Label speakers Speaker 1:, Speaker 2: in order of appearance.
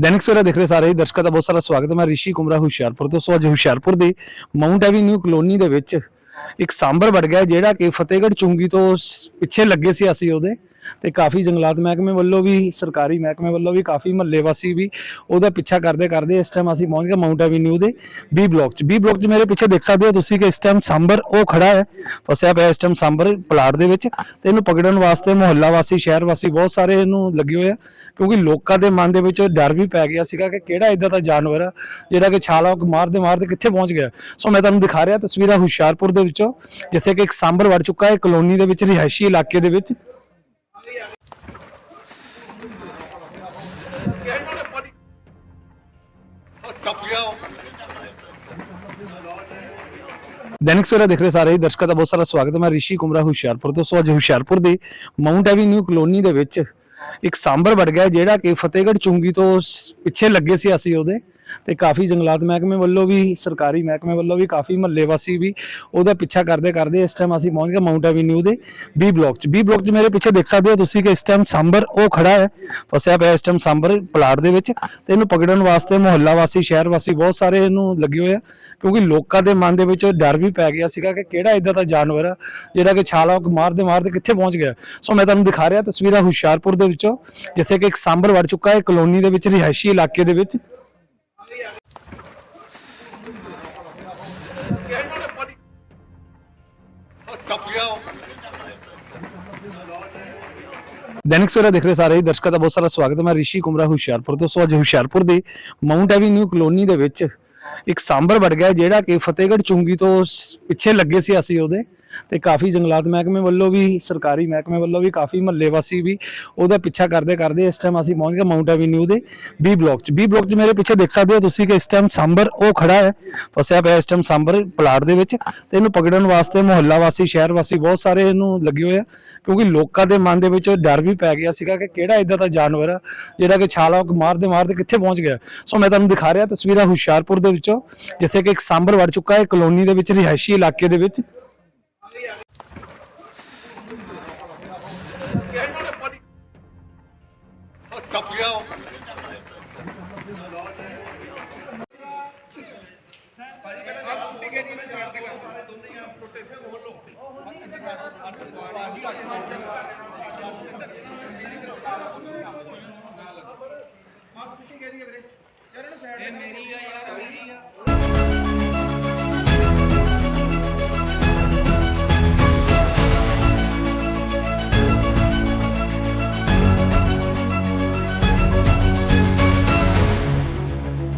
Speaker 1: ਦੈਨਿਕ ਸਵੇਰਾ ਦੇਖ ਰਹੇ ਸਾਰੇ ਹੀ ਦਰਸ਼ਕਾਂ ਦਾ ਬਹੁਤ ਸਾਰਾ ਸਵਾਗਤ ਹੈ। ਮੈਂ ਰਿਸ਼ੀ ਕੁਮਰਾ ਹੁਸ਼ਿਆਰਪੁਰ ਤੋਂ, ਸੋ ਅੱਜ ਹੁਸ਼ਿਆਰਪੁਰ ਦੇ ਮਾਊਂਟ ਐਵੀਨਿਊ ਕਲੋਨੀ ਦੇ ਵਿੱਚ ਇੱਕ ਸਾਂਬਰ ਵੜ ਗਿਆ ਜਿਹੜਾ ਕਿ ਫਤਿਹਗੜ੍ਹ ਚੁੰਗੀ ਤੋਂ ਪਿੱਛੇ ਲੱਗੇ ਸੀ ਅਸੀਂ ਉਹਦੇ ਤੇ ਕਾਫੀ ਜੰਗਲਾਤ ਮਹਿਕਮੇ ਵੱਲੋਂ ਵੀ, ਸਰਕਾਰੀ ਮਹਿਕਮੇ ਵੱਲੋਂ ਵੀ, ਕਾਫੀ ਮਹੱਲੇ ਵਾਸੀ ਵੀ ਉਹਦਾ ਪਿੱਛਾ ਕਰਦੇ ਕਰਦੇ ਇਸ ਟਾਈਮ ਅਸੀਂ ਪਹੁੰਚ ਗਏ ਮਾਊਂਟ ਐਵੀਨਿਊ ਦੇ ਬੀ ਬਲਾਕ 'ਚ। ਬੀ ਬਲਾਕ 'ਚ ਮੇਰੇ ਪਿੱਛੇ ਦੇਖ ਸਕਦੇ ਹੋ ਤੁਸੀਂ ਕਿ ਇਸ ਟਾਈਮ ਸਾਂਬਰ ਉਹ ਖੜਾ ਹੈ, ਫਸਿਆ ਪਿਆ ਇਸ ਟਾਈਮ ਸਾਂਬਰ ਪਲਾਟ ਦੇ ਵਿੱਚ ਤੇ ਇਹਨੂੰ ਪਕੜਨ ਵਾਸਤੇ ਮੁਹੱਲਾ ਵਾਸੀ ਸ਼ਹਿਰ ਵਾਸੀ ਬਹੁਤ ਸਾਰੇ ਇਹਨੂੰ ਲੱਗੇ ਹੋਏ ਆ ਕਿਉਂਕਿ ਲੋਕਾਂ ਦੇ ਮਨ ਦੇ ਵਿੱਚ ਡਰ ਵੀ ਪੈ ਗਿਆ ਸੀਗਾ ਕਿ ਕਿਹੜਾ ਇਦਾਂ ਦਾ ਜਾਨਵਰ ਆ ਜਿਹੜਾ ਕਿ ਛਾਲਾ ਮਾਰਦੇ ਮਾਰਦੇ ਕਿੱਥੇ ਪਹੁੰਚ ਗਿਆ। ਸੋ ਮੈਂ ਤੁਹਾਨੂੰ ਦਿਖਾ ਰਿਹਾ ਤਸਵੀਰਾਂ ਹੁਸ਼ਿਆਰਪੁਰ ਦੇ ਵਿੱਚੋਂ ਜਿੱਥੇ ਕਿ ਇੱਕ ਸਾਂਬਰ ਵੜ ਚੁੱਕਾ ਹੈ, ਕਲੋਨੀ ਦੇ ਵਿੱਚ, ਰਿਹਾਇਸ਼ੀ ਇਲਾਕੇ ਦੇ ਵਿੱਚ। ਦੈਨਿਕ ਸਵੇਰਾ ਦੇਖ ਰਹੇ ਸਾਰੇ ਹੀ ਦਰਸ਼ਕਾਂ ਦਾ ਬਹੁਤ ਸਾਰਾ ਸਵਾਗਤ ਹੈ। ਮੈਂ ਰਿਸ਼ੀ ਕੁਮਰਾ ਹੁਸ਼ਿਆਰਪੁਰ ਤੋਂ। ਸੋ ਅੱਜ ਹੁਸ਼ਿਆਰਪੁਰ ਦੇ ਮਾਊਂਟ ਐਵੀਨਿਊ ਕਲੋਨੀ ਦੇ ਵਿੱਚ ਇੱਕ ਸਾਂਬਰ ਵੜ ਗਿਆ ਜਿਹੜਾ ਕਿ ਫਤਿਹਗੜ੍ਹ ਚੁੰਗੀ ਤੋਂ ਸ- ਪਿੱਛੇ ਲੱਗੇ ਸੀ ਅਸੀਂ ਉਹਦੇ। ਤੇ ਕਾਫੀ ਜੰਗਲਾਤ ਮਹਿਕਮੇ ਵੱਲੋਂ ਵੀ, ਸਰਕਾਰੀ ਮਹਿਕਮੇ ਵੱਲੋਂ ਵੀ, ਕਾਫੀ ਮਹੱਲੇ ਵਾਸੀ ਵੀ ਉਹਦਾ ਪਿੱਛਾ ਕਰਦੇ ਕਰਦੇ ਇਸ ਟਾਈਮ ਅਸੀਂ ਪਹੁੰਚ ਗਏ ਮਾਊਂਟ ਐਵੀਨਿਊ ਦੇ ਬੀ ਬਲਾਕ 'ਚ। ਬੀ ਬਲਾਕ 'ਚ ਮੇਰੇ ਪਿੱਛੇ ਦੇਖ ਸਕਦੇ ਹੋ ਤੁਸੀਂ ਕਿ ਇਸ ਟਾਈਮ ਸਾਂਬਰ ਉਹ ਖੜਾ ਹੈ, ਫਸਿਆ ਪਿਆ ਇਸ ਟਾਈਮ ਸਾਂਬਰ ਪਲਾਟ ਦੇ ਵਿੱਚ ਤੇ ਇਹਨੂੰ ਪਕੜਨ ਵਾਸਤੇ ਮੁਹੱਲਾ ਵਾਸੀ, ਸ਼ਹਿਰ ਵਾਸੀ ਬਹੁਤ ਸਾਰੇ ਇਹਨੂੰ ਲੱਗੇ ਹੋਏ ਆ ਕਿਉਂਕਿ ਲੋਕਾਂ ਦੇ ਮਨ ਦੇ ਵਿੱਚ ਡਰ ਵੀ ਪੈ ਗਿਆ ਸੀਗਾ ਕਿ ਕਿਹੜਾ ਇਦਾਂ ਦਾ ਜਾਨਵਰ ਆ ਜਿਹੜਾ ਕਿ ਛਾਲਾ ਮਾਰਦੇ ਮਾਰਦੇ ਕਿੱਥੇ ਪਹੁੰਚ ਗਿਆ। ਸੋ ਮੈਂ ਤੁਹਾਨੂੰ ਦਿਖਾ ਰਿਹਾ ਤਸਵੀਰਾਂ ਹੁਸ਼ਿਆਰਪੁਰ ਦੇ ਵਿੱਚੋਂ, ਜਿੱਥੇ ਕਿ ਇੱਕ ਸਾਂਬਰ ਵੜ ਚੁੱਕਾ ਹੈ ਕਲੋਨੀ ਦੇ ਵਿੱਚ, ਰਿਹਾਇਸ਼ੀ ਇਲਾਕੇ ਦੇ ਵਿੱਚ। ਦੈਨਿਕ ਸਵੇਰਾ ਦੇਖ ਰਹੇ ਸਾਰੇ ਦਰਸ਼ਕਾਂ ਦਾ ਬਹੁਤ ਸਾਰਾ ਸਵਾਗਤ ਹੈ। ਮੈਂ ਰਿਸ਼ੀ ਕੁਮਰਾ ਹੁਸ਼ਿਆਰਪੁਰ ਤੋਂ, ਸੋ ਅੱਜ ਹੁਸ਼ਿਆਰਪੁਰ ਦੇ ਮਾਊਂਟ ਐਵੀਨਿਊ ਕਲੋਨੀ ਦੇ ਵਿੱਚ ਇੱਕ ਸਾਂਬਰ ਵੜ ਗਿਆ ਜਿਹੜਾ ਕਿ ਫਤਿਹਗੜ੍ਹ ਚੁੰਗੀ ਤੋਂ ਪਿੱਛੇ ਲੱਗੇ ਸੀ ਅਸੀਂ ਉਹਦੇ। ਤੇ ਕਾਫੀ ਜੰਗਲਾਤ ਮਹਿਕਮੇ ਵੱਲੋਂ ਵੀ, ਸਰਕਾਰੀ ਮਹਿਕਮੇ ਵੱਲੋਂ ਵੀ, ਕਾਫੀ ਮਹੱਲੇ ਵਾਸੀ ਵੀ ਉਹਦਾ ਪਿੱਛਾ ਕਰਦੇ ਕਰਦੇ ਇਸ ਟਾਈਮ ਅਸੀਂ ਪਹੁੰਚ ਗਏ ਮਾਊਂਟ ਐਵੀਨਿਊ ਦੇ ਬੀ ਬਲਾਕ 'ਚ। ਬੀ ਬਲਾਕ 'ਚ ਮੇਰੇ ਪਿੱਛੇ ਦੇਖ ਸਕਦੇ ਹੋ ਤੁਸੀਂ ਕਿ ਇਸ ਟਾਈਮ ਸਾਂਬਰ ਉਹ ਖੜਾ ਹੈ, ਫਸਿਆ ਪਿਆ ਇਸ ਟਾਈਮ ਸਾਂਬਰ ਪਲਾਟ ਦੇ ਵਿੱਚ ਤੇ ਇਹਨੂੰ ਪਕੜਨ ਵਾਸਤੇ ਮੁਹੱਲਾ ਵਾਸੀ ਸ਼ਹਿਰ ਵਾਸੀ ਬਹੁਤ ਸਾਰੇ ਇਹਨੂੰ ਲੱਗੇ ਹੋਏ ਆ, ਕਿਉਂਕਿ ਲੋਕਾਂ ਦੇ ਮਨ ਦੇ ਵਿੱਚ ਡਰ ਵੀ ਪੈ ਗਿਆ ਸੀਗਾ ਕਿ ਕਿਹੜਾ ਇਦਾਂ ਦਾ ਜਾਨਵਰ ਆ, ਜਿਹੜਾ ਕਿ ਛਾਲਾ ਮਾਰਦੇ ਮਾਰਦੇ ਕਿੱਥੇ ਪਹੁੰਚ ਗਿਆ। ਸੋ ਮੈਂ ਤੁਹਾਨੂੰ ਦਿਖਾ ਰਿਹਾ ਤਸਵੀਰਾਂ ਹੁਸ਼ਿਆਰਪੁਰ ਦੇ ਵਿੱਚੋਂ, ਜਿੱਥੇ ਕਿ ਇੱਕ ਸਾਂਬਰ ਵੜ ਚੁੱਕਾ ਹੈ ਕਲੋਨੀ ਦੇ ਵਿੱਚ, ਰਿਹਾਇਸ਼ੀ ਇਲਾਕੇ ਦੇ ਵਿੱਚ।
Speaker 2: ਮਾਸਕ ਕਿੱਥੇ ਗਈ ਵੀਰੇ ਯਾਰ ਇਹਨੂੰ ਸਾਈਡ ਤੇ ਮੇਰੀ ਆ ਯਾਰ ਮੇਰੀ ਆ।